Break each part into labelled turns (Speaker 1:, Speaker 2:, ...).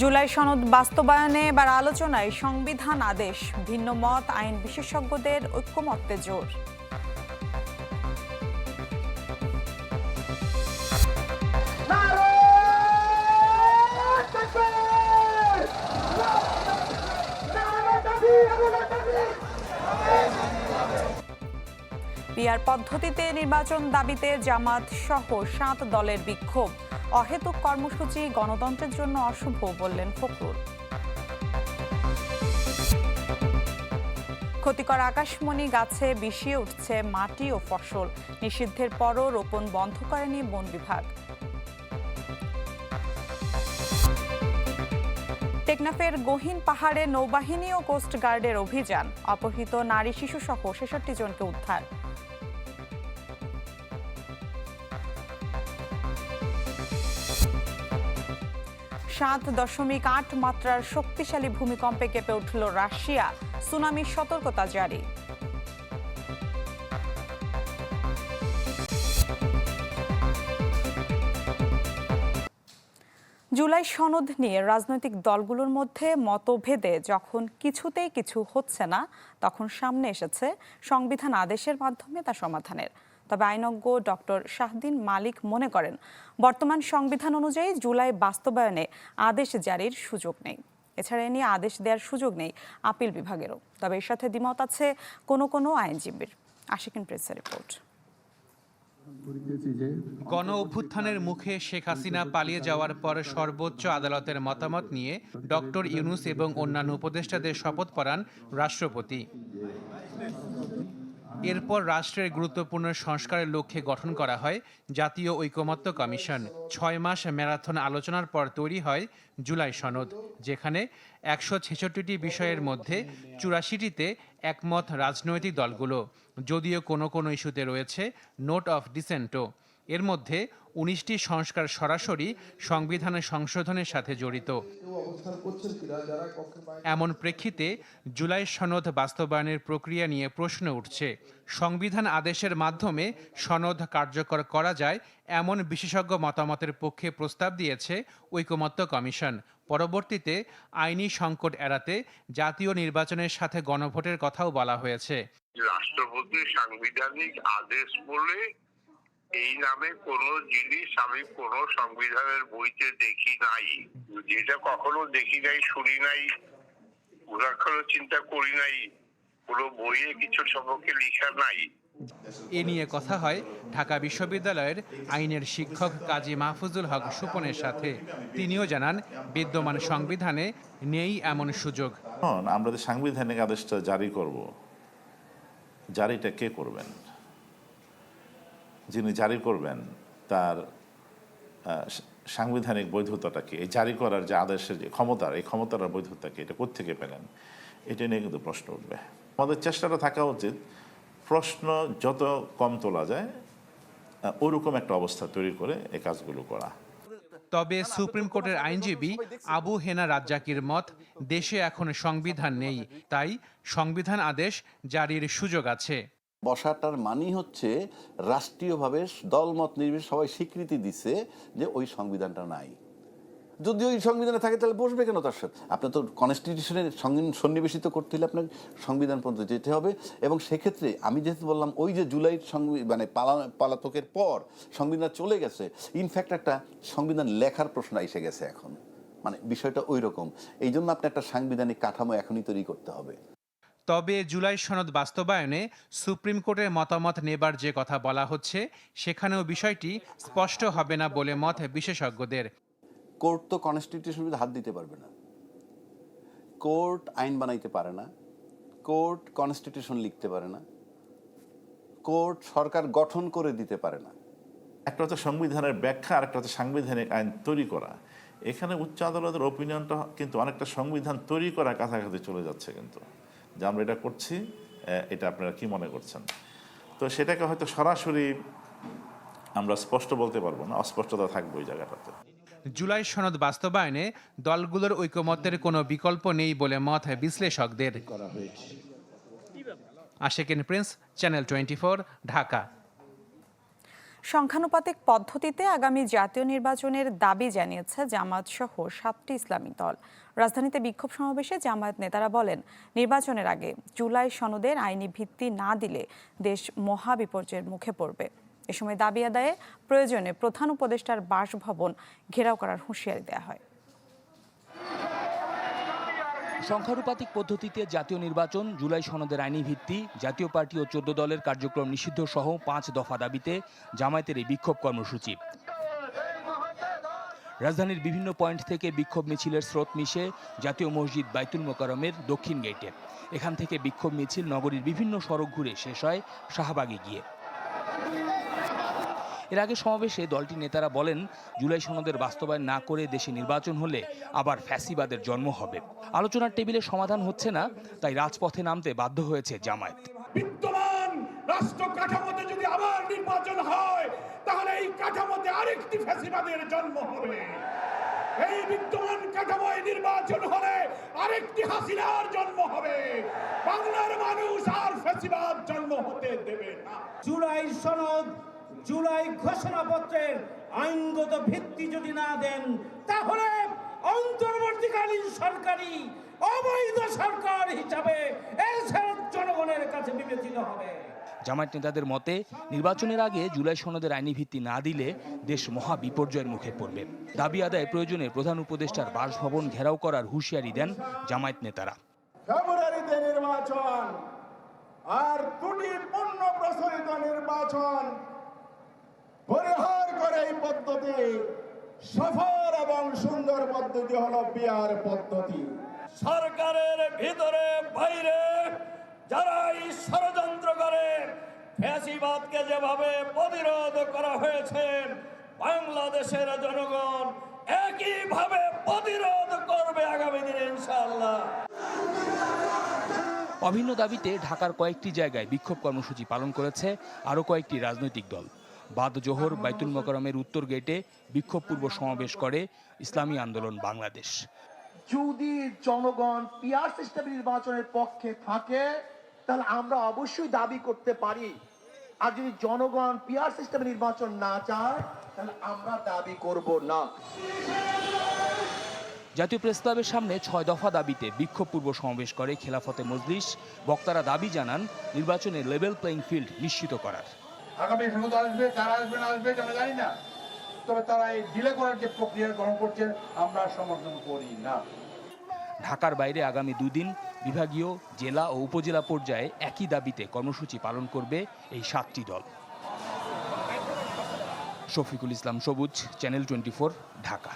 Speaker 1: জুলাই সনদ বাস্তবায়নে এবার আলোচনায় সংবিধান আদেশ, ভিন্ন মত, আইন বিশেষজ্ঞদের ঐক্যমত্যে জোর। পিয়ার পদ্ধতিতে নির্বাচন দাবিতে জামাত সহ সাত দলের বিক্ষোভ। অহেতুক কর্মসূচি গণতন্ত্রের জন্য অশুভ বললেন ফখরুল। ক্ষতিকর আকাশমণি গাছে বিষিয়ে উঠছে মাটি ও ফসল। নিষিদ্ধের পরও রোপণ বন্ধ করেনি বন বিভাগ। টেকনাফের গহীন পাহাড়ে নৌবাহিনী ও কোস্টগার্ডের অভিযান। অপহৃত নারী শিশু সহ ছেষট্টি জনকে উদ্ধার। সাত দশমিক আট মাত্রার শক্তিশালী ভূমিকম্পে কেঁপে উঠল রাশিয়া। সুনামির সতর্কতা জারি। জুলাই সনদ নিয়ে রাজনৈতিক দলগুলোর মধ্যে মতভেদে যখন কিছুতেই কিছু হচ্ছে না, তখন সামনে এসেছে সংবিধান আদেশের মাধ্যমে তা সমাধানের। তবে আইনজ্ঞ ডক্টর শাহদিন মালিক মনে করেন, বর্তমান সংবিধান অনুযায়ী জুলাই বাস্তবায়নে আদেশ জারির সুযোগ নেই। এছাড়া এ নিয়ে আদেশ দেওয়ার সুযোগ নেই আপিল বিভাগেরও। তবে এর সাথে দ্বিমত আছে কোনো কোনো আইনজীবীর। আশিকিন প্রেসের রিপোর্ট।
Speaker 2: গণ অভ্যুত্থানের মুখে শেখ হাসিনা পালিয়ে যাওয়ার পর সর্বোচ্চ আদালতের মতামত নিয়ে ডক্টর ইউনুস এবং অন্যান্য উপদেষ্টাদের শপথ পড়ান রাষ্ট্রপতি। এরপর রাষ্ট্রের গুরুত্বপূর্ণ সংস্কারের লক্ষ্যে গঠন করা হয় জাতীয় ঐকমত্য কমিশন। ছয় মাস ম্যারাথন আলোচনার পর তৈরি হয় জুলাই সনদ, যেখানে একশো ছেষট্টিটি বিষয়ের মধ্যে চুরাশিটিতে একমত রাজনৈতিক দলগুলো, যদিও কোনো কোনো ইস্যুতে রয়েছে নোট অফ ডিসেন্টও। এর মধ্যে উনিশটি সংস্কার সরাসরি সংবিধানের সংশোধনের সাথে জড়িত। এমন প্রেক্ষিতে জুলাই সনদ বাস্তবায়নের প্রক্রিয়া নিয়ে প্রশ্ন উঠছে, সংবিধান আদেশের মাধ্যমে সনদ কার্যকর করা যায় এমন বিশেষজ্ঞ মতামতের পক্ষে প্রস্তাব দিয়েছে ঐকমত্য কমিশন। পরবর্তীতে আইনি সংকট এড়াতে জাতীয় নির্বাচনের সাথে গণভোটের কথাও বলা হয়েছে।
Speaker 3: রাষ্ট্রপতি সাংবিধানিক আদেশ বলে এই নামে কোনো জিনিস আমি কোনো সংবিধানের বইতে দেখি নাই। যেটা কখনো দেখি নাই শুনি নাই কখনো চিন্তা করি নাই কোনো বইয়ে কিছু সম্পর্কে লেখা নাই।
Speaker 2: এ নিয়ে কথা হয় ঢাকা বিশ্ববিদ্যালয়ের আইনের শিক্ষক কাজী মাহফুজুল হক সুপনের সাথে। তিনিও জানান বিদ্যমান সংবিধানে নেই এমন সুযোগ।
Speaker 4: আমরা সাংবিধানিক আদেশটা জারি করব জারিটা কে করবেন? যিনি জারি করবেন তার সাংবিধানিক বৈধতাটাকে, এই জারি করার যে আদেশের যে ক্ষমতার, এই ক্ষমতার বৈধতা কি এটা কোত্থেকে পেলেন? এটা নিয়ে কিন্তু প্রশ্ন উঠবে। আমাদের চেষ্টাটা থাকা উচিত, প্রশ্ন যত কম তোলা যায় ওরকম একটা অবস্থা তৈরি করে এই কাজগুলো করা।
Speaker 2: তবে সুপ্রিম কোর্টের আইনজীবী আবু হেনা রাজ্জাকির মত, দেশে এখন সংবিধান নেই, তাই সংবিধান আদেশ জারির সুযোগ আছে।
Speaker 5: বসাটার মানি হচ্ছে রাষ্ট্রীয়ভাবে দলমত নির্বিশেষে সবাই স্বীকৃতি দিছে যে ওই সংবিধানটা নাই। যদি ওই সংবিধানে থাকে তাহলে বসবে কেন তার সাথে? আপনার তো কনস্টিটিউশনের সন্নিবেশিত করতে হলে আপনার সংবিধান পর্যন্ত যেতে হবে এবং সেক্ষেত্রে আমি যেহেতু বললাম ওই যে জুলাই মানে পালা, পালাতকের পর সংবিধান চলে গেছে ইনফ্যাক্ট একটা সংবিধান লেখার প্রশ্ন এসে গেছে এখন। মানে বিষয়টা ওই রকম এই জন্য আপনি একটা সাংবিধানিক কাঠামো এখনই তৈরি করতে হবে।
Speaker 2: তবে জুলাই সনদ বাস্তবায়নে সুপ্রিম কোর্টের মতামত নেবার যে কথা বলা হচ্ছে সেখানেও বিষয়টি স্পষ্ট হবে না বলে মত বিশেষজ্ঞদের।
Speaker 5: কোর্ট তো কনস্টিটিউশনের হাত দিতে পারবে না। কোর্ট আইন বানাইতে পারে না। কোর্ট কনস্টিটিউশন লিখতে পারে না। কোর্ট সরকার গঠন করে দিতে পারে না।
Speaker 4: একটা হচ্ছে সংবিধানের ব্যাখ্যা আর একটা হচ্ছে সাংবিধানিক আইন তৈরি করা। এখানে উচ্চ আদালতের ওপিনিয়নটা কিন্তু অনেকটা সংবিধান তৈরি করা কাছাকাছি চলে যাচ্ছে কিন্তু। যে আমরা এটা করছি এটা আপনারা কি মনে করছেন? তো সেটাকে হয়তো সরাসরি আমরা স্পষ্ট বলতে পারব না অস্পষ্টতা থাকবে ওই জায়গাটাতে।
Speaker 2: জুলাই সনদ বাস্তবায়নে দলগুলোর ঐকমত্যের কোনো বিকল্প নেই বলে মত হয় বিশ্লেষকদের Ashekin Prince channel twenty Dhaka.
Speaker 1: সংখ্যানুপাতিক পদ্ধতিতে আগামী জাতীয় নির্বাচনের দাবি জানিয়েছে জামাত সহ সাতটি ইসলামী দল। রাজধানীতে বিক্ষোভ সমাবেশে জামায়াত নেতারা বলেন, নির্বাচনের আগে জুলাই সনদের আইনি ভিত্তি না দিলে দেশ মহাবিপর্যয়ের মুখে পড়বে। এ সময় দাবি আদায়ে প্রয়োজনে প্রধান উপদেষ্টার বাসভবন ঘেরাও করার হুঁশিয়ারি দেওয়া হয়।
Speaker 6: সংখ্যানুপাতিক পদ্ধতিতে জাতীয় নির্বাচন, জুলাই সনদের আইনি ভিত্তি, জাতীয় পার্টি ও চোদ্দ দলের কার্যক্রম নিষিদ্ধ সহ পাঁচ দফা দাবিতে জামায়াতের এই বিক্ষোভ কর্মসূচি। রাজধানীর বিভিন্ন পয়েন্ট থেকে বিক্ষোভ মিছিলের স্রোত মিশে জাতীয় মসজিদ বাইতুল মোকারমের দক্ষিণ গেটে। এখান থেকে বিক্ষোভ মিছিল নগরীর বিভিন্ন সড়ক ঘুরে শেষ হয় শাহবাগে গিয়ে। এর আগে সমাবেশে দলটির নেতারা বলেন জুলাই সনদের বাস্তবায়ন না করে দেশে নির্বাচন হলে আবার ফ্যাসিবাদের জন্ম হবে। আলোচনার টেবিলে সমাধান হচ্ছে না তাই রাজপথে নামতে বাধ্য হয়েছে জামায়াত।
Speaker 7: বিদ্যমান রাষ্ট্র কাঠামোতে যদি আবার নির্বাচন হয় তাহলে এই কাঠামোতে আরেকটি ফ্যাসিবাদের জন্ম হবে। এই বিদ্যমান কাঠামোয় নির্বাচন হলে আরেকটি হাসিনার জন্ম হবে। বাংলার মানুষ আর ফ্যাসিবাদ জন্ম হতে দেবে না।
Speaker 8: জুলাই সনদ জুলাই ঘোষণাপত্রের আইনগত ভিত্তি যদি না দেন তাহলে অন্তর্বর্তীকালীন সরকারি অবৈধ সরকার হিসাবে জনগণের কাছে বিবেচিত হবে।
Speaker 6: জামায়াত নেতাদের মতে নির্বাচনের আগে জুলাই সনদের আইনি ভিত্তি না দিলে দেশ মহা বিপর্যয়ের মুখে পড়বে। দাবি আদায় প্রয়োজনে প্রধান উপদেষ্টার বাসভবন ঘেরাও করার হুঁশিয়ারি দেন জামায়াত নেতারা।
Speaker 7: ফেব্রুয়ারিতে নির্বাচন আর ত্রুটিপূর্ণ প্রচলিত নির্বাচন পরিহার করে এই পদ্ধতি। সফল এবং সুন্দর পদ্ধতি হলো বিয়ার পদ্ধতি।
Speaker 8: সরকারের ভিতরে, বাইরে যারা এই ষড়যন্ত্র করে, ফ্যাসিবাদকে যেভাবে প্রতিরোধ করা হয়েছে, বাংলাদেশের জনগণ একইভাবে প্রতিরোধ করবে আগামী দিনে, ইনশাআল্লাহ।
Speaker 6: অভিন্ন দাবিতে ঢাকার কয়েকটি জায়গায় বিক্ষোভ কর্মসূচি পালন করেছে আরও কয়েকটি রাজনৈতিক দল। বাদ জোহর বাইতুল মোকারমের উত্তর গেটে বিক্ষোভপূর্ব সমাবেশ করে ইসলামী আন্দোলন বাংলাদেশ।
Speaker 9: যদি জনগণ পিয়ার সিস্টেম নির্বাচনের পক্ষে থাকে তাহলে আমরা অবশ্যই দাবি করতে পারি। আর যদি জনগণ পিয়ার সিস্টেম নির্বাচন না চায় তাহলে আমরা দাবি করব না।
Speaker 6: জাতীয় প্রেস ক্লাবের সামনে ছয় দফা দাবিতে বিক্ষোভপূর্ব সমাবেশ করে খেলাফতে মজলিস। বক্তারা দাবি জানান নির্বাচনে লেভেল প্লেইং ফিল্ড নিশ্চিত করার।
Speaker 7: আগামী সংসদ আসবে কারা আসবে না আসবে আমরা জানি না। তবে তারা এই ডিলে করার যে প্রক্রিয়া গ্রহণ করছে আমরা সমর্থন করি না।
Speaker 6: ঢাকার বাইরে আগামী দুদিন বিভাগীয় জেলা ও উপজেলা পর্যায়ে একই দাবিতে কর্মসূচি পালন করবে এই সাতটি দল। শফিকুল ইসলাম সবুজ চ্যানেল টোয়েন্টি ঢাকা।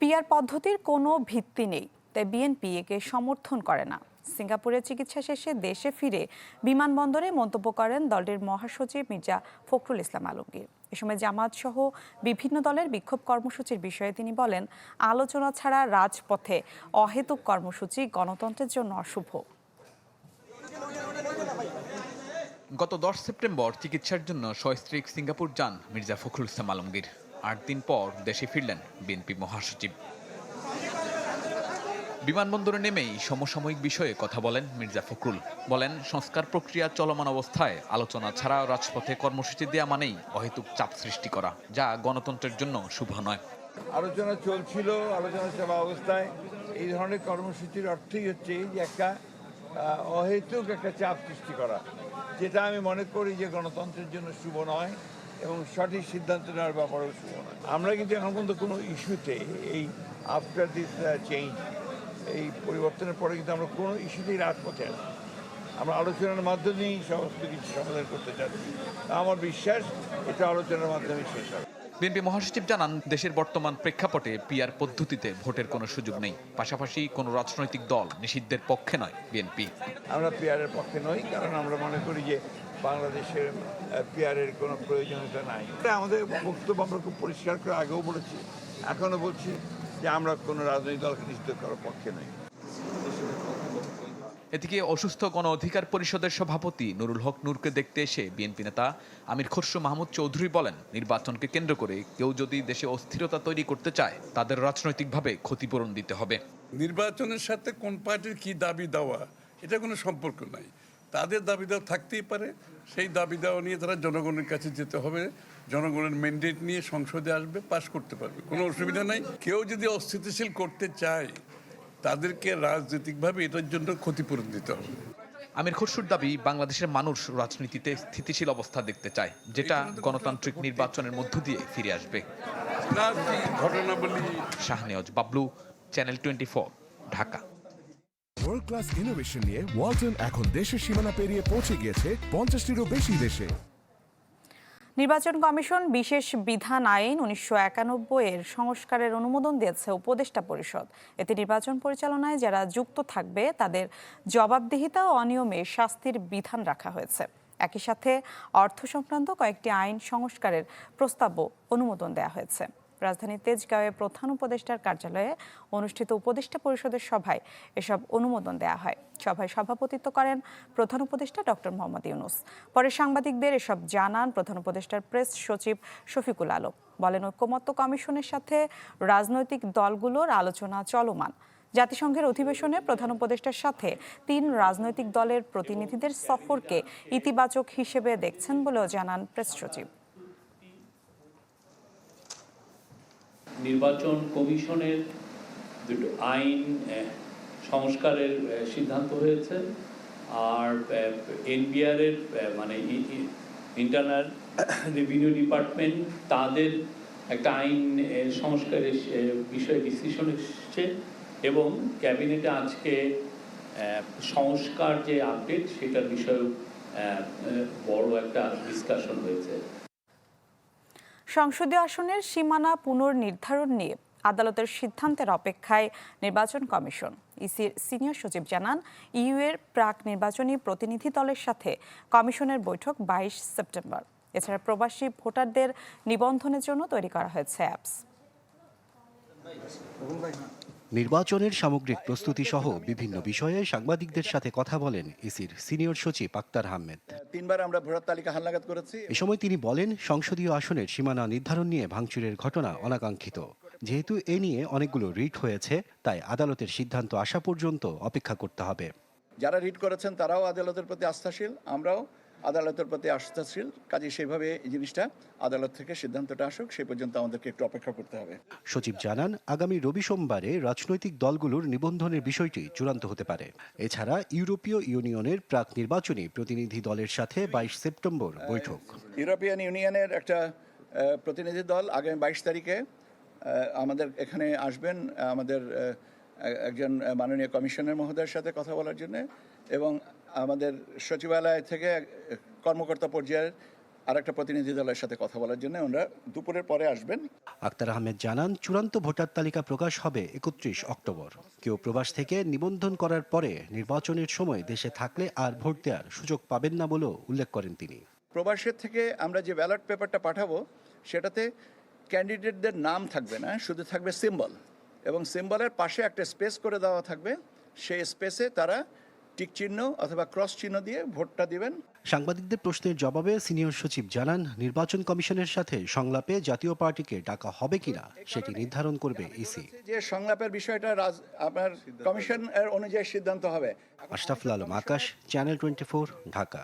Speaker 1: পিয়ার পদ্ধতির কোনো ভিত্তি নেই তাই বিএনপি একে সমর্থন করে না। সিঙ্গাপুরে চিকিৎসা শেষে দেশে ফিরে বিমানবন্দরে মন্তব্য করেন দলটির মহাসচিব মির্জা ফখরুল ইসলাম আলমগীর। এ সময় জামাত সহ বিভিন্ন দলের বিক্ষোভ কর্মসূচির বিষয়ে তিনি বলেন, আলোচনা ছাড়া রাজপথে অহেতুক কর্মসূচি গণতন্ত্রের জন্য অশুভ।
Speaker 10: গত দশ সেপ্টেম্বর চিকিৎসার জন্য সস্ত্রীক সিঙ্গাপুর যান মির্জা ফখরুল ইসলাম আলমগীর। আট দিন পর দেশে ফিরলেন বিএনপি মহাসচিব। বিমানবন্দরে নেমেই সমসাময়িক বিষয়ে কথা বলেন মির্জা ফখরুল। বলেন, সংস্কার প্রক্রিয়া চলমান অবস্থায় আলোচনা ছাড়া রাজপথে কর্মসূচি দেওয়া মানেই অহেতুক চাপ সৃষ্টি করা, যা গণতন্ত্রের জন্য শুভ নয়।
Speaker 11: আলোচনা চলছিল, আলোচনা চলা অবস্থায়। এই ধরনের কর্মসূচির অর্থই হচ্ছে যে একটা অহেতুক একটা চাপ সৃষ্টি করা, যেটা আমি মনে করি যে গণতন্ত্রের জন্য শুভ নয় এবং সঠিক সিদ্ধান্ত নেওয়ার ব্যাপারেও শুভ নয়। আমরা কিন্তু এখন পর্যন্ত কোনো ইস্যুতে এই আফটার দিস চেঞ্জ এই পরিবর্তনের পরে কিন্তু আমরা কোনো ইস্যুতেই রাজপথে আছি। আমরা আলোচনার মাধ্যমেই সমস্ত কিছু সমাধান করতে চাচ্ছি। আমার বিশ্বাস এটা আলোচনার মাধ্যমে শেষ হবে।
Speaker 10: বিএনপি মহাসচিব জানান দেশের বর্তমান প্রেক্ষাপটে পিয়ার পদ্ধতিতে ভোটের কোনো সুযোগ নেই। পাশাপাশি কোনো রাজনৈতিক দল নিষিদ্ধের পক্ষে নয় বিএনপি।
Speaker 11: আমরা পিয়ারের পক্ষে নই কারণ আমরা মনে করি যে বাংলাদেশের আহ, পিয়ারের কোনো প্রয়োজনীয়তা নাই। এটা আমাদের বক্তব্য আমরা খুব পরিষ্কার করে আগেও বলেছি এখনও বলছি। যে আমরা কোনো রাজনৈতিক দলকে নিষিদ্ধ করার পক্ষে নই।
Speaker 10: এদিকে অসুস্থ গণ অধিকার পরিষদের সভাপতি নুরুল হক নূরকে দেখতে এসে বিএনপি নেতা আমির খসরু মাহমুদ চৌধুরী বলেন নির্বাচনকে কেন্দ্র করে কেউ যদি দেশে অস্থিরতা তৈরি করতে চায় তাদের রাজনৈতিকভাবে ক্ষতিপূরণ দিতে হবে।
Speaker 12: নির্বাচনের সাথে কোন পার্টির কি দাবি দেওয়া এটা কোনো সম্পর্ক নাই। তাদের দাবি দাওয়া থাকতেই পারে সেই দাবি দেওয়া নিয়ে তারা জনগণের কাছে যেতে হবে। জনগণের ম্যান্ডেট নিয়ে সংসদে আসবে পাশ করতে পারবে। কোনো অসুবিধা নাই। কেউ যদি অস্থিতিশীল করতে চায় তাদেরকে রাজনৈতিকভাবে এটার জন্য ক্ষতিপূরণ দিতে হবে।
Speaker 10: আমির খসরুর দাবি বাংলাদেশের মানুষ রাজনীতিতে স্থিতিশীল অবস্থা দেখতে চায় যেটা গণতান্ত্রিক নির্বাচনের মধ্য দিয়ে ফিরে আসবে।
Speaker 12: ঘটনাবলী।
Speaker 10: Shahnewaz Bablu channel twenty Dhaka.
Speaker 13: World class innovation নিয়ে ওয়ালটন এখন দেশের সীমানা পেরিয়ে পৌঁছে গিয়েছে পঞ্চাশটিরও বেশি দেশে।
Speaker 1: নির্বাচন কমিশন বিশেষ বিধান আইন উনিশশো একানব্বই এর সংস্কারের অনুমোদন দিয়েছে উপদেষ্টা পরিষদ। এতে নির্বাচন পরিচালনায় যারা যুক্ত থাকবে, তাদের জবাবদিহিতা ও অনিয়মে শাস্তির বিধান রাখা হয়েছে। একই সাথে অর্থ সংক্রান্ত কয়েকটি আইন সংস্কারের প্রস্তাবও অনুমোদন দেওয়া হয়েছে। রাজধানীর তেজগাঁওয়ে প্রধান উপদেষ্টার কার্যালয়ে অনুষ্ঠিত উপদেষ্টা পরিষদের সভায় এসব অনুমোদন দেওয়া হয়। সভায় সভাপতিত্ব করেন প্রধান উপদেষ্টা ডক্টর মোহাম্মদ ইউনুস। পরে সাংবাদিকদের এসব জানান প্রধান উপদেষ্টার প্রেস সচিব শফিকুল আলম। বলেন, ঐক্যমত্য কমিশনের সাথে রাজনৈতিক দলগুলোর আলোচনা চলমান। জাতিসংঘের অধিবেশনে প্রধান উপদেষ্টার সাথে তিন রাজনৈতিক দলের প্রতিনিধিদের সফরকে ইতিবাচক হিসেবে দেখছেন বলেও জানান প্রেস সচিব।
Speaker 14: নির্বাচন কমিশনের দুটো আইন সংস্কারের সিদ্ধান্ত হয়েছে। আর এনবিআর এর আহ, মানে ইন্টারনাল রেভিনিউ ডিপার্টমেন্ট তাদের একটা আইন সংস্কারের বিষয়ে ডিসিশন এসছে এবং ক্যাবিনেটে আজকে সংস্কার যে আপডেট সেটার বিষয়েও বড় একটা ডিসকাশন হয়েছে।
Speaker 1: সংসদীয় আসনের সীমানা পুনর্নির্ধারণ নিয়ে আদালতের সিদ্ধান্তের অপেক্ষায় নির্বাচন কমিশন। ইসির সিনিয়র সচিব জানান, ইউ এর প্রাক নির্বাচনী প্রতিনিধি দলের সাথে কমিশনের বৈঠক বাইশ সেপ্টেম্বর। এছাড়া প্রবাসী ভোটারদের নিবন্ধনের জন্য তৈরি করা হয়েছে অ্যাপস।
Speaker 15: নির্বাচনের সামগ্রিক প্রস্তুতি সহ বিভিন্ন বিষয়ে সাংবাদিকদের সাথে কথা বলেন ইসির সিনিয়র সচিব আক্তার আহমেদ।
Speaker 16: তিনবার আমরা ভোটার তালিকা হালনাগাদ করেছি।
Speaker 15: এ সময় তিনি বলেন সংসদীয় আসনের সীমানা নির্ধারণ নিয়ে ভাঙচুরের ঘটনা অনাকাঙ্ক্ষিত। যেহেতু এ নিয়ে অনেকগুলো রিট হয়েছে তাই আদালতের সিদ্ধান্ত আসা পর্যন্ত অপেক্ষা করতে হবে।
Speaker 16: যারা রিড করেছেন তারাও আদালতের প্রতি আস্থাশীল আমরাও আদালতের প্রতি আস্থাশীল কাজে সেইভাবে এই জিনিসটা আদালত থেকে সিদ্ধান্তটা আসুক সেই পর্যন্ত আমাদেরকে একটু অপেক্ষা করতে হবে।
Speaker 15: সচিব জানান আগামী রবি সোমবারে রাজনৈতিক দলগুলোর নিবন্ধনের বিষয়টি চূড়ান্ত হতে পারে। এছাড়া ইউরোপীয় ইউনিয়নের প্রাক নির্বাচনী প্রতিনিধি দলের সাথে বাইশ সেপ্টেম্বর বৈঠক।
Speaker 16: ইউরোপিয়ান ইউনিয়নের একটা প্রতিনিধি দল আগামী বাইশ তারিখে আমাদের এখানে আসবেন আমাদের একজন মাননীয় কমিশনার মহোদয়ের সাথে কথা বলার জন্য এবং আমাদের সচিবালয় থেকে কর্মকর্তা পর্যায়ের আর একটা প্রতিনিধি দলের সাথে কথা বলার জন্য ওনারা দুপুরের পরে আসবেন।
Speaker 15: আক্তার আহমেদ জানান চূড়ান্ত ভোটার তালিকা প্রকাশ হবে একত্রিশ অক্টোবর। কেউ প্রবাস থেকে নিবন্ধন করার পরে নির্বাচনের সময় দেশে থাকলে আর ভোট দেওয়ার সুযোগ পাবেন না বলেও উল্লেখ করেন তিনি।
Speaker 16: প্রবাসের থেকে আমরা যে ব্যালট পেপারটা পাঠাবো সেটাতে ক্যান্ডিডেটদের নাম থাকবে না শুধু থাকবে সিম্বল। এবং সিম্বলের পাশে একটা স্পেস করে দেওয়া থাকবে সেই স্পেসে তারা টিক চিহ্ন অথবা ক্রস চিহ্ন দিয়ে ভোটটা দিবেন।
Speaker 15: সাংবাদিকদের প্রশ্নের জবাবে সিনিয়র সচিব জানান নির্বাচন কমিশনের সাথে সংলাপে জাতীয় পার্টিকে ডাকা হবে কিনা সেটি নির্ধারণ করবে ইসি।
Speaker 16: যে সংলাপের বিষয়টা রাজ আপনার কমিশন এর অনুযায়ী সিদ্ধান্ত হবে।
Speaker 15: Ashraful Alam Akash channel twenty Dhaka.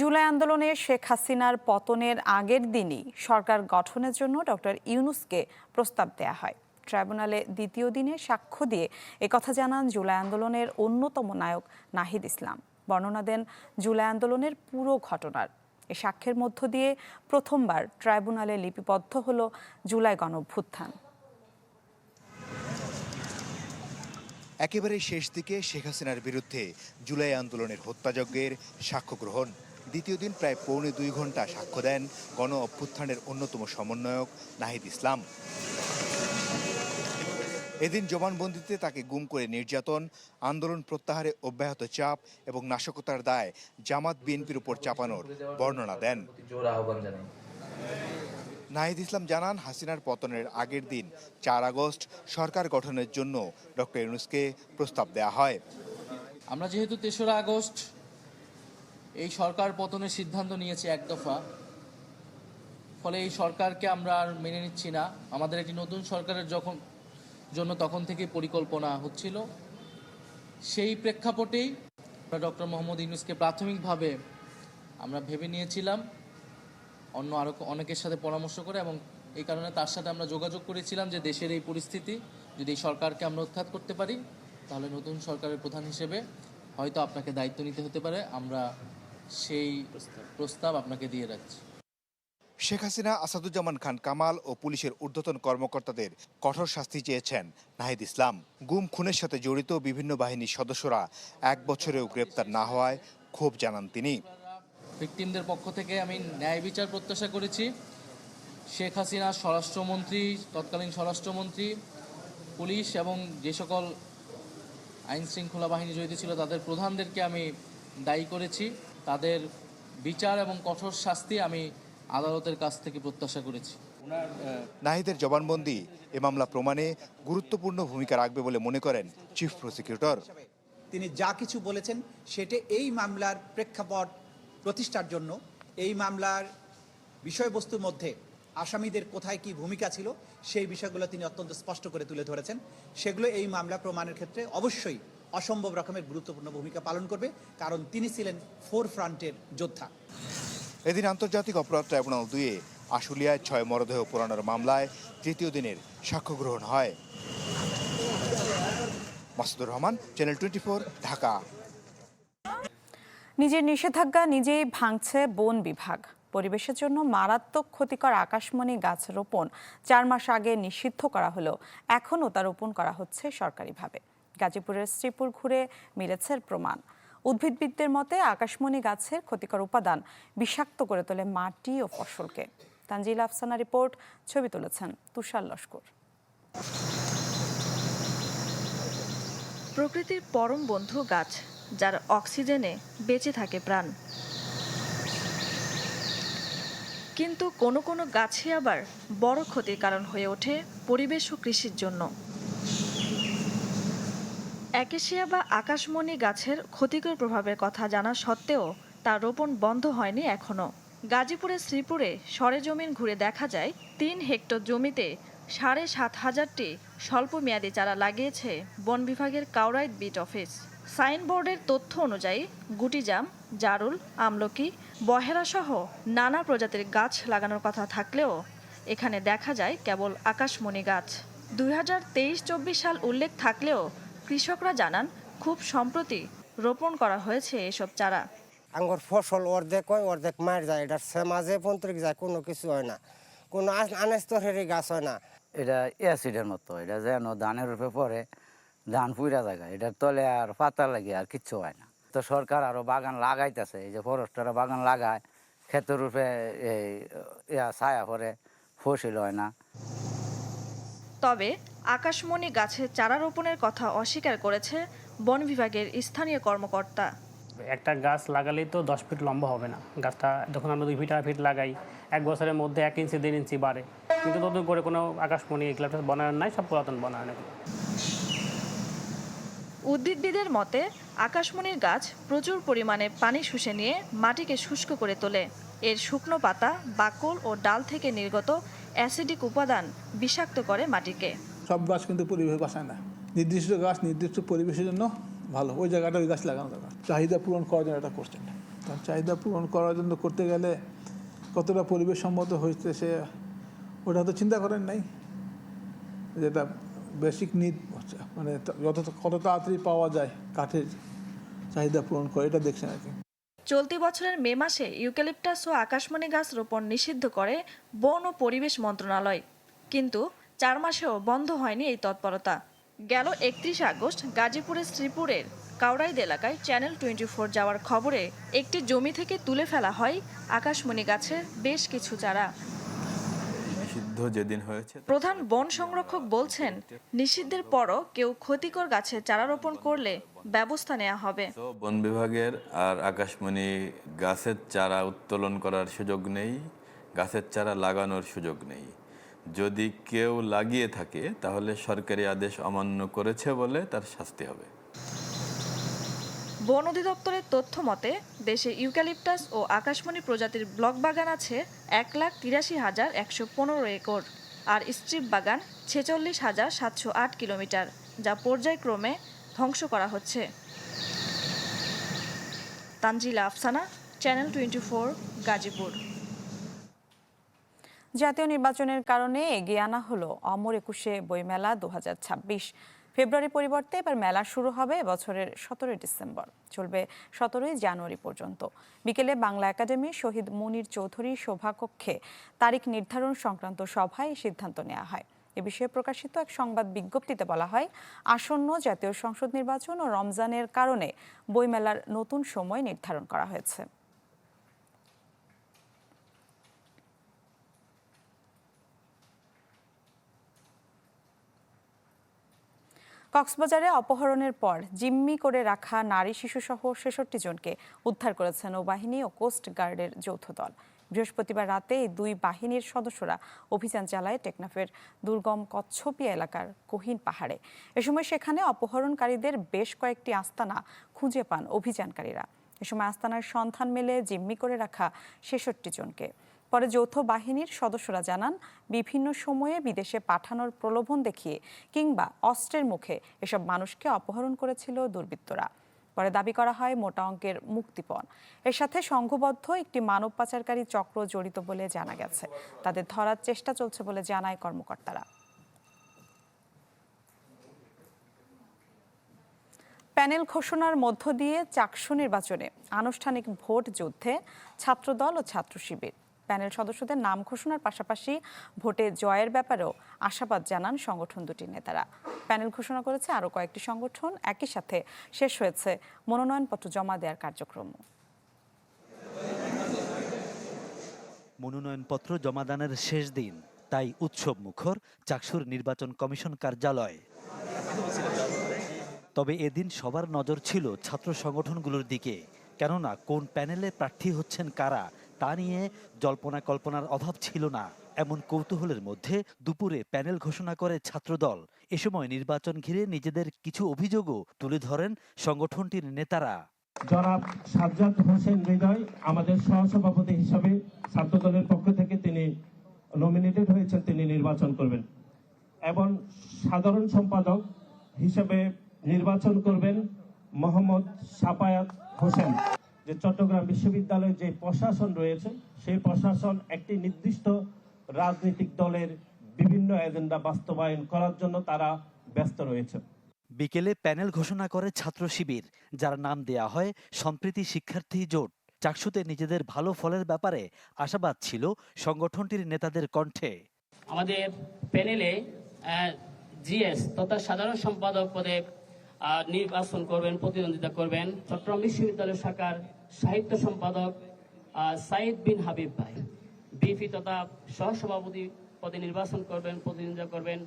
Speaker 1: July আন্দোলনে শেখ হাসিনার পতনের আগের দিনই সরকার গঠনের জন্য ডক্টর ইউনুসকে প্রস্তাব দেয়া হয়। ট্রাইব্যুনালে দ্বিতীয় দিনে সাক্ষ্য দিয়ে একথা জানান জুলাই আন্দোলনের অন্যতম নায়ক নাহিদ ইসলাম। বর্ণনা দেন, জুলাই আন্দোলনের পুরো ঘটনার। এ সাক্ষ্যের মধ্য দিয়ে প্রথমবার ট্রাইব্যুনালে লিপিবদ্ধ হল জুলাই গণভ্যুত্থান।
Speaker 17: একেবারে শেষ দিকে শেখ হাসিনার বিরুদ্ধে জুলাই আন্দোলনের হত্যাযজ্ঞের সাক্ষ্য গ্রহণ। দ্বিতীয় দিন প্রায় পৌনে দুই ঘণ্টা সাক্ষ্য দেন গণ অভ্যুত্থানের অন্যতম সমন্বয়ক নাহিদ ইসলাম। এদিন জবানবন্দিতে তাকে গুম করে নির্যাতন, আন্দোলন প্রত্যাহারে অব্যাহত চাপ এবং নাশকতার দায় জামাত বিএনপির উপর চাপানোর বর্ণনা দেন। নাহিদ ইসলাম জানান, হাসিনার পতনের আগের দিন চার আগস্ট সরকার গঠনের জন্য ডক্টর ইউনুসকে প্রস্তাব দেওয়া হয়।
Speaker 18: আমরা যেহেতু তেসরা আগস্ট, এই সরকার পতনের সিদ্ধান্ত নিয়েছে এক দফা। ফলে এই সরকারকে আমরা আর মেনে নিচ্ছি না। আমাদের একটি নতুন সরকারের যখন জন্য তখন থেকে পরিকল্পনা হচ্ছিল। সেই প্রেক্ষাপটেই আমরা ডক্টর মোহাম্মদ ইউনুসকে প্রাথমিকভাবে আমরা ভেবে নিয়েছিলাম, অন্য আরও অনেকের সাথে পরামর্শ করে এবং এই কারণে তার সাথে আমরা যোগাযোগ করেছিলাম যে দেশের এই পরিস্থিতি, যদি এই সরকারকে আমরা উৎখাত করতে পারি, তাহলে নতুন সরকারের প্রধান হিসেবে হয়তো আপনাকে দায়িত্ব নিতে হতে পারে। আমরা সেই প্রস্তাব আপনাকে দিয়ে রাখছি।
Speaker 17: শেখ হাসিনা, আসাদুজ্জামান খান, কামাল ও পুলিশের ঊর্ধ্বতন কর্মকর্তাদের কঠোর শাস্তি চেয়েছেন নাহিদ ইসলাম। গুম খুনের সাথে জড়িত বিভিন্ন বাহিনীর সদস্যরা এক বছরেও গ্রেপ্তার না হওয়ায় ক্ষোভ জানান তিনি।
Speaker 18: ভিকটিমদের পক্ষ থেকে আমি ন্যায় বিচার প্রত্যাশা করেছি। শেখ হাসিনা স্বরাষ্ট্রমন্ত্রী, তৎকালীন স্বরাষ্ট্রমন্ত্রী, পুলিশ এবং যে সকল আইন শৃঙ্খলা বাহিনী জড়িত ছিল, তাদের প্রধানদেরকে আমি দায়ী করেছি। তাদের বিচার এবং কঠোর শাস্তি আমি আদালতের কাছ থেকে প্রত্যাশা করেছি।
Speaker 17: নাহিদের জবানবন্দি এ মামলা প্রমাণে গুরুত্বপূর্ণ ভূমিকা রাখবে বলে মনে করেন চিফ প্রসিকিউটর।
Speaker 19: তিনি যা কিছু বলেছেন সেটা এই মামলার প্রেক্ষাপট প্রতিষ্ঠার জন্য। এই মামলার বিষয়বস্তুর মধ্যে আসামিদের কোথায় কি ভূমিকা ছিল সেই বিষয়গুলো তিনি অত্যন্ত স্পষ্ট করে তুলে ধরেছেন। সেগুলো এই মামলা প্রমাণের ক্ষেত্রে অবশ্যই অসম্ভব রকমের গুরুত্বপূর্ণ ভূমিকা পালন করবে কারণ তিনি ছিলেন ফোর ফ্রন্টের যোদ্ধা।
Speaker 17: এদিন আন্তর্জাতিক অপরাধ ট্রাইব্যুনাল দুয়ে আশুলিয়ায় ছয় মরদেহ পোড়ানোর মামলায় তৃতীয় দিনের সাক্ষ্য গ্রহণ হয়। Masudur Rahman channel twenty Dhaka.
Speaker 1: নিজের নিষেধাজ্ঞা নিজেই ভাঙছে বন বিভাগ। পরিবেশের জন্য মারাত্মক ক্ষতিকর আকাশমণি গাছ রোপণ চার মাস আগে নিষিদ্ধ করা হলেও এখনও তা রোপণ করা হচ্ছে সরকারিভাবে। গাজীপুরের শ্রীপুর ঘুরে মিলেছে প্রমাণ। উদ্ভিদবিদদের মতে আকাশমণি গাছের ক্ষতিকর উপাদান বিষাক্ত করে তোলে মাটি ও ফসলকে। তানজিল আফসানা রিপোর্ট, ছবি তুলেছেন তুষার লস্কর।
Speaker 20: প্রকৃতির পরম বন্ধু গাছ, যার অক্সিজেনে বেঁচে থাকে প্রাণ। কিন্তু কোনো কোনো গাছই আবার বড় ক্ষতির কারণ হয়ে ওঠে পরিবেশ ও কৃষির জন্য। একেশিয়া বা আকাশমণি গাছের ক্ষতিকর প্রভাবের কথা জানা সত্ত্বেও তা রোপণ বন্ধ হয়নি এখনও গাজীপুরের শ্রীপুরে সরেজমিন ঘুরে দেখা যায়, তিন হেক্টর জমিতে সাড়ে সাত হাজারটি স্বল্প স্বল্পমেয়াদী চারা লাগিয়েছে বন বিভাগের কাউরাইট বিট অফিস। সাইনবোর্ডের তথ্য অনুযায়ী গুটিজাম, জারুল, আমলকি, বহেরাসহ নানা প্রজাতির গাছ লাগানোর কথা থাকলেও এখানে দেখা যায় কেবল আকাশমণি গাছ। দুই হাজার তেইশ চব্বিশ সাল উল্লেখ থাকলেও কৃষকরা জানান খুব সম্প্রতি রোপণ করা হয়েছে এসব চারা।
Speaker 21: আঙ্গুর ফসল অর্ধেক হয় অর্ধেক মার যায়। এটা সে মাঝে পন্ত্রিক যায় কোনো কিছু হয় না। কোনো আনেস্তরেরই গাছ হয় না।
Speaker 22: এটা অ্যাসিডের মতো এটা যেন ধানের রূপে পরে ধান পুইরা জায়গা এটার তলে আর পাতা লাগে আর কিচ্ছু হয় না। তো সরকার আরও বাগান লাগাইতেছে এই যে ফরেস্টাররা বাগান লাগায় ক্ষেতের রূপে এই ছায়া পরে ফসল হয় না।
Speaker 20: তবে আকাশমণি গাছের চারা রোপণের কথা অস্বীকার করেছে বন বিভাগের স্থানীয় কর্মকর্তা।
Speaker 23: একটা গাছ লাগালেই তো দশ ফিট লম্বা হবে না। গাছটা যখন আমরা দুই ফিট আড়াই ফিট লাগাই এক বছরের মধ্যে এক ইঞ্চি দেড় ইঞ্চি বাড়ে। কিন্তু নতুন করে কোনো আকাশমণি এগুলো বনায়ন নাই সব পুরাতন বনায়ন
Speaker 20: উদ্ভিদবিদের মতে আকাশমণির গাছ প্রচুর পরিমাণে পানি শুষে নিয়ে মাটিকে শুষ্ক করে তোলে। এর শুকনো পাতা বাকল ও ডাল থেকে নির্গত অ্যাসিডিক উপাদান বিষাক্ত করে মাটিকে।
Speaker 24: সব গাছ কিন্তু পরিবেশ বাসায় না। নির্দিষ্ট গাছ নির্দিষ্ট পরিবেশের জন্য ভালো। ওই জায়গাটা ওই গাছ লাগানো দরকার। চাহিদা পূরণ করার জন্য এটা করছেন কারণ চাহিদা পূরণ করার জন্য করতে গেলে কতটা পরিবেশ সম্মত হয়েছে সে ওটা তো চিন্তা করেন নাই। যেটা বেসিক নিড মানে যত কত তাড়াতাড়ি পাওয়া যায় কাঠের চাহিদা পূরণ করে, এটা দেখছেন আর কি।
Speaker 20: চলতি বছরের মে মাসে ইউক্যালিপটাস ও আকাশমণি গাছ রোপণ নিষিদ্ধ করে বন ও পরিবেশ মন্ত্রণালয়। কিন্তু চার মাসেও বন্ধ হয়নি এই তৎপরতা। গেল একত্রিশ আগস্ট গাজীপুরের শ্রীপুরের কাউরাইদ এলাকায় চ্যানেল টোয়েন্টি ফোর যাওয়ার খবরে একটি জমি থেকে তুলে ফেলা হয় আকাশমণি গাছের বেশ কিছু চারা।
Speaker 25: নিষিদ্ধ যেদিন হয়েছে
Speaker 20: প্রধান বন সংরক্ষক বলছেন নিষিদ্ধের পরও কেউ ক্ষতিকর গাছে চারা রোপণ করলে ব্যবস্থা নেওয়া হবে।
Speaker 25: বন বিভাগের আর আকাশমণি গাছের চারা উত্তোলন করার সুযোগ নেই গাছের চারা লাগানোর সুযোগ নেই। যদি কেউ লাগিয়ে থাকে, তাহলে সরকারি আদেশ অমান্য করেছে বলে তার শাস্তি হবে।
Speaker 20: বন অধিদপ্তরের তথ্য মতে, দেশে ইউক্যালিপটাস ও আকাশমণি প্রজাতির ব্লক বাগান আছে এক লাখ তিরাশি হাজার একশো পনেরো একর আর স্ট্রিপ বাগান ছেচল্লিশ হাজার সাতশো আট কিলোমিটার, যা পর্যায়ক্রমে ধ্বংস করা হচ্ছে। Tanzila Afsana channel twenty four Gazipur.
Speaker 1: জাতীয় নির্বাচনের কারণে এগিয়ে আনা হলো অমর একুশে বইমেলা দু হাজার ছাব্বিশ। ফেব্রুয়ারি পরিবর্তে এবার মেলা শুরু হবে বছরের সতেরোই ডিসেম্বর। চলবে সতেরোই জানুয়ারি পর্যন্ত। বিকেলে বাংলা একাডেমি শহীদ মুনির চৌধুরী সভাকক্ষে তারিখ নির্ধারণ সংক্রান্ত সভায় সিদ্ধান্ত নেওয়া হয়। এ বিষয়ে প্রকাশিত এক সংবাদ বিজ্ঞপ্তিতে বলা হয়, আসন্ন জাতীয় সংসদ নির্বাচন ও রমজানের কারণে বইমেলার নতুন সময় নির্ধারণ করা হয়েছে। কক্সবাজারে অপহরণের পর জিম্মি করে রাখা নারী শিশুসহ ছেষট্টি জনকে উদ্ধার করেছে নৌবাহিনী ও কোস্ট গার্ডের যৌথ দল। বৃহস্পতিবার রাতে এই দুই বাহিনীর সদস্যরা অভিযান চালায় টেকনাফের দুর্গম কচ্ছপিয়া এলাকার কোহিন পাহাড়ে। এ সময় সেখানে অপহরণকারীদের বেশ কয়েকটি আস্তানা খুঁজে পান অভিযানকারীরা। এ সময় আস্তানার সন্ধান মেলে জিম্মি করে রাখা ছেষট্টি জনকে। পরে যৌথ বাহিনীর সদস্যরা জানান, বিভিন্ন সময়ে বিদেশে পাঠানোর প্রলোভন দেখিয়ে কিংবা অস্ত্রের মুখে এসব মানুষকে অপহরণ করেছিল দুর্বৃত্তরা। পরে দাবি করা হয় মোটা অঙ্কের মুক্তিপণ। এর সাথে সংঘবদ্ধ একটি মানব পাচারকারী চক্র জড়িত বলে জানা গেছে। তাদের ধরার চেষ্টা চলছে বলে জানায় কর্মকর্তারা। প্যানেল ঘোষণার মধ্য দিয়ে চাকসু নির্বাচনে আনুষ্ঠানিক ভোট যুদ্ধে ছাত্রদল ও ছাত্র শিবির প্যানেল সদস্যদের নাম ঘোষণার পাশাপাশি ভোটে জয়ের ব্যাপারেও আশাবাদ জানান সংগঠন দুটির নেতারা। প্যানেল ঘোষণা করেছে আরও কয়েকটি সংগঠন, একই সাথে শেষ হয়েছে মনোনয়নপত্র জমা দেওয়ার কার্যক্রম।
Speaker 26: মনোনয়নপত্র জমাদানের শেষ দিন, তাই উৎসব মুখর, চাকসুর নির্বাচন কমিশন কার্যালয়। তবে এদিন সবার নজর ছিল ছাত্র সংগঠনগুলোর দিকে, কেননা কোন প্যানেলে প্রার্থী হচ্ছেন কারা তা নিয়ে জল্পনা কল্পনার অভাব ছিল না। এমন কৌতূহলের মধ্যে দুপুরে প্যানেল ঘোষণা করে ছাত্রদল। এ সময় নির্বাচন ঘিরে নিজেদের কিছু অভিযোগও তুলে ধরেন সংগঠনটির নেতারা।
Speaker 27: জনাব সাজ্জাদ হোসেন হৃদয়, আমাদের সহসভাপতি হিসাবে ছাত্রদলের পক্ষ থেকে তিনি নমিনেটেড হয়েছেন, তিনি নির্বাচন করবেন। এবং সাধারণ সম্পাদক হিসেবে নির্বাচন করবেন মোহাম্মদ সাপায়াত হোসেন। যে চট্টগ্রাম বিশ্ববিদ্যালয়ের যে প্রশাসন রয়েছে সেই প্রশাসন একটি নির্দিষ্ট রাজনৈতিক দলের বিভিন্ন এজেন্ডা বাস্তবায়ন করার জন্য তারা ব্যস্ত রয়েছে।
Speaker 26: বিকেলে প্যানেল ঘোষণা করে ছাত্র শিবির যার নাম দেয়া হয় সম্প্রীতি শিক্ষার্থী জোট। চাকসুতে নিজেদের ভালো ফলের ব্যাপারে আশাবাদ ছিল সংগঠনটির নেতাদের কণ্ঠে।
Speaker 28: আমাদের প্যানেলে জিএস তথা সাধারণ সম্পাদক পদে নির্বাচন করবেন, প্রতিদ্বন্দ্বিতা করবেন। চট্টগ্রাম বিশ্ববিদ্যালয় শাখার সাহিত্য সম্পাদক সাইদ বিন হাবিব ভাই। বিপি তথা সহসভাপতি পদে নির্বাচন করবেন, প্রতিদ্বন্দ্বিতা করবেন।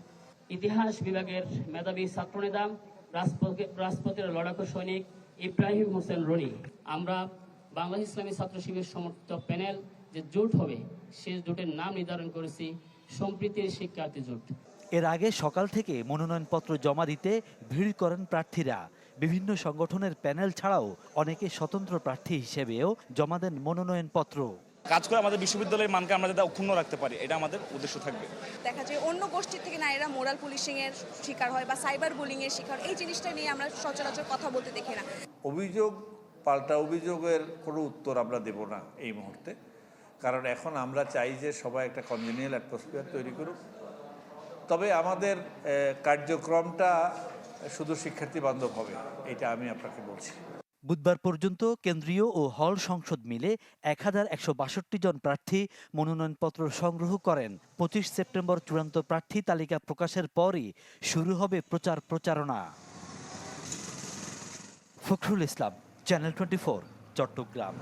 Speaker 28: ইতিহাস বিভাগের মেধাবী ছাত্রনেতা, রাজপথে- রাজপথের লড়াকু সৈনিক ইব্রাহিম হোসেন রনি। আমরা বাংলাদেশ ইসলামী ছাত্র শিবির সমর্থিত প্যানেল যে জোট হবে, সে জোটের নাম নির্ধারণ করেছি সম্প্রীতির শিক্ষার্থী জোট।
Speaker 26: এর আগে সকাল থেকে মনোনয়নপত্র জমা দিতে ভিড় করেন প্রার্থীরা। বিভিন্ন সংগঠনের প্যানেল ছাড়াও অনেকে স্বতন্ত্র প্রার্থী হিসেবেও জমা দেন মনোনয়নপত্র।
Speaker 29: কাজ করে আমাদের বিশ্ববিদ্যালয়ের মানকে আমরা যাতে অক্ষুণ্ণ রাখতে পারি এটা আমাদের উদ্দেশ্য থাকবে।
Speaker 30: দেখা যায় অন্য গোষ্ঠীর থেকে নারীরা মোরাল পুলিশিং এর শিকার হয় বা সাইবার বুলিং এর শিকার এই জিনিসটা নিয়ে আমরা সচরাচর কথা বলতে দেখি না।
Speaker 11: অভিযোগ পাল্টা অভিযোগের কোনো উত্তর আমরা দেব না এই মুহূর্তে। কারণ এখন আমরা চাই যে সবাই একটা কনভেনিয়াল অ্যাটমসফিয়ার তৈরি করুক। তবে আমাদের কার্যক্রমটা শুধু শিক্ষার্থী বান্ধব হবে, এটা আমি আপনাকে বলছি।
Speaker 26: বুধবার পর্যন্ত কেন্দ্রীয় ও হল সংসদ মিলে এক হাজার একশো বাষট্টি জন প্রার্থী মনোনয়নপত্র সংগ্রহ করেন। পঁচিশ সেপ্টেম্বর চূড়ান্ত প্রার্থী তালিকা প্রকাশের পরই শুরু হবে প্রচার প্রচারণা। Fakhrul Islam, channel twenty four, Chattogram.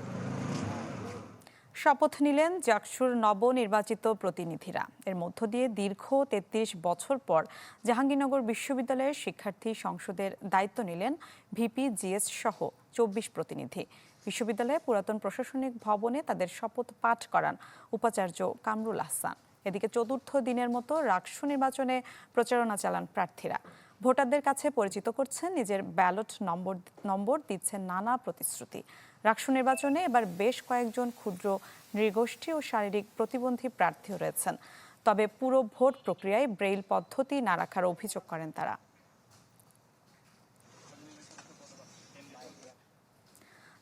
Speaker 1: শপথ নিলেন জাকসুর নবনির্বাচিত প্রতিনিধিরা। এর মধ্য দিয়ে দীর্ঘ তেত্রিশ বছর পর জাহাঙ্গীরনগর বিশ্ববিদ্যালয়ের শিক্ষার্থী সংসদের দায়িত্ব নিলেন ভিপি জিএস সহ চব্বিশ প্রতিনিধি। বিশ্ববিদ্যালয়ে পুরাতন প্রশাসনিক ভবনে তাদের শপথ পাঠ করান উপাচার্য কামরুল আহসান। এদিকে চতুর্থ দিনের মতো রাকসু নির্বাচনে প্রচারণা চালান প্রার্থীরা। ভোটারদের কাছে পরিচিত করছেন, নিজের ব্যালট নম্বর নম্বর দিচ্ছেন নানা প্রতিশ্রুতি। রাষ্ট্র নির্বাচনে এবার বেশ কয়েকজন ক্ষুদ্র, নৃগোষ্ঠী ও শারীরিক প্রতিবন্ধী প্রার্থী রয়েছেন। তবে পুরো ভোট প্রক্রিয়ায় ব্রেইল পদ্ধতি না রাখার অভিযোগ করেন তারা।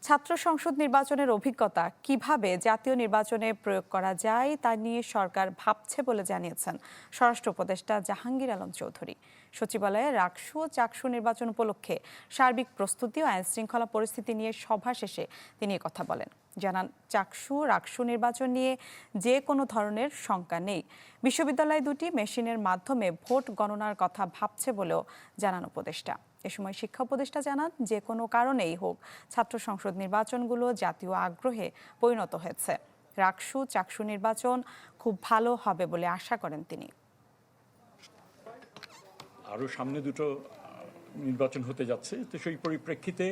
Speaker 1: ছাত্র সংসদ নির্বাচনের অভিজ্ঞতা, কীভাবে জাতীয় নির্বাচনে প্রয়োগ করা যায় তা নিয়ে সরকার ভাবছে বলে জানিয়েছেন স্বরাষ্ট্র উপদেষ্টা জাহাঙ্গীর আলম চৌধুরী। সচিবালয়ে রাকসু ও চাকসু নির্বাচন উপলক্ষে সার্বিক প্রস্তুতি ও আইন শৃঙ্খলা পরিস্থিতি নিয়ে সভা শেষে তিনি কথা বলেন। জানান, চাকসু রাকসু নির্বাচন নিয়ে যে কোনো ধরনের শঙ্কা নেই। বিশ্ববিদ্যালয় দুটি মেশিনের মাধ্যমে ভোট গণনার কথা ভাবছে বলেও জানান উপদেষ্টা। এ সময় শিক্ষা উপদেষ্টা জানান, যে কোনো কারণেই হোক, ছাত্র সংসদ নির্বাচনগুলো জাতীয় আগ্রহে পরিণত হয়েছে। রাকসু চাকসু নির্বাচন খুব ভালো হবে বলে আশা করেন তিনি।
Speaker 31: আরও সামনে দুটো নির্বাচন হতে যাচ্ছে। তো সেই পরিপ্রেক্ষিতে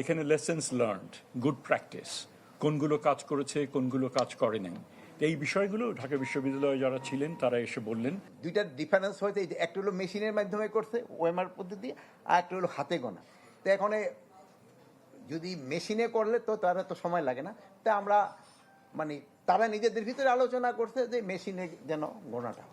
Speaker 31: এখানে লেসেন্স লার্নড গুড প্র্যাকটিস কোনগুলো কাজ করেছে, কোনগুলো কাজ করে এই বিষয়গুলো ঢাকা বিশ্ববিদ্যালয়ে যারা ছিলেন, তারা এসে বললেন,
Speaker 5: দুইটা ডিফারেন্স হয়েছে, এই যে একটা হলো মেশিনের মাধ্যমে করছে ওএমআর পদ্ধতি, আর একটা হলো হাতে গোনা। তো এখন যদি মেশিনে করলে তো তারা তো সময় লাগে না। তা আমরা মানে তারা নিজেদের ভিতরে আলোচনা করছে যে মেশিনে যেন গোনাটা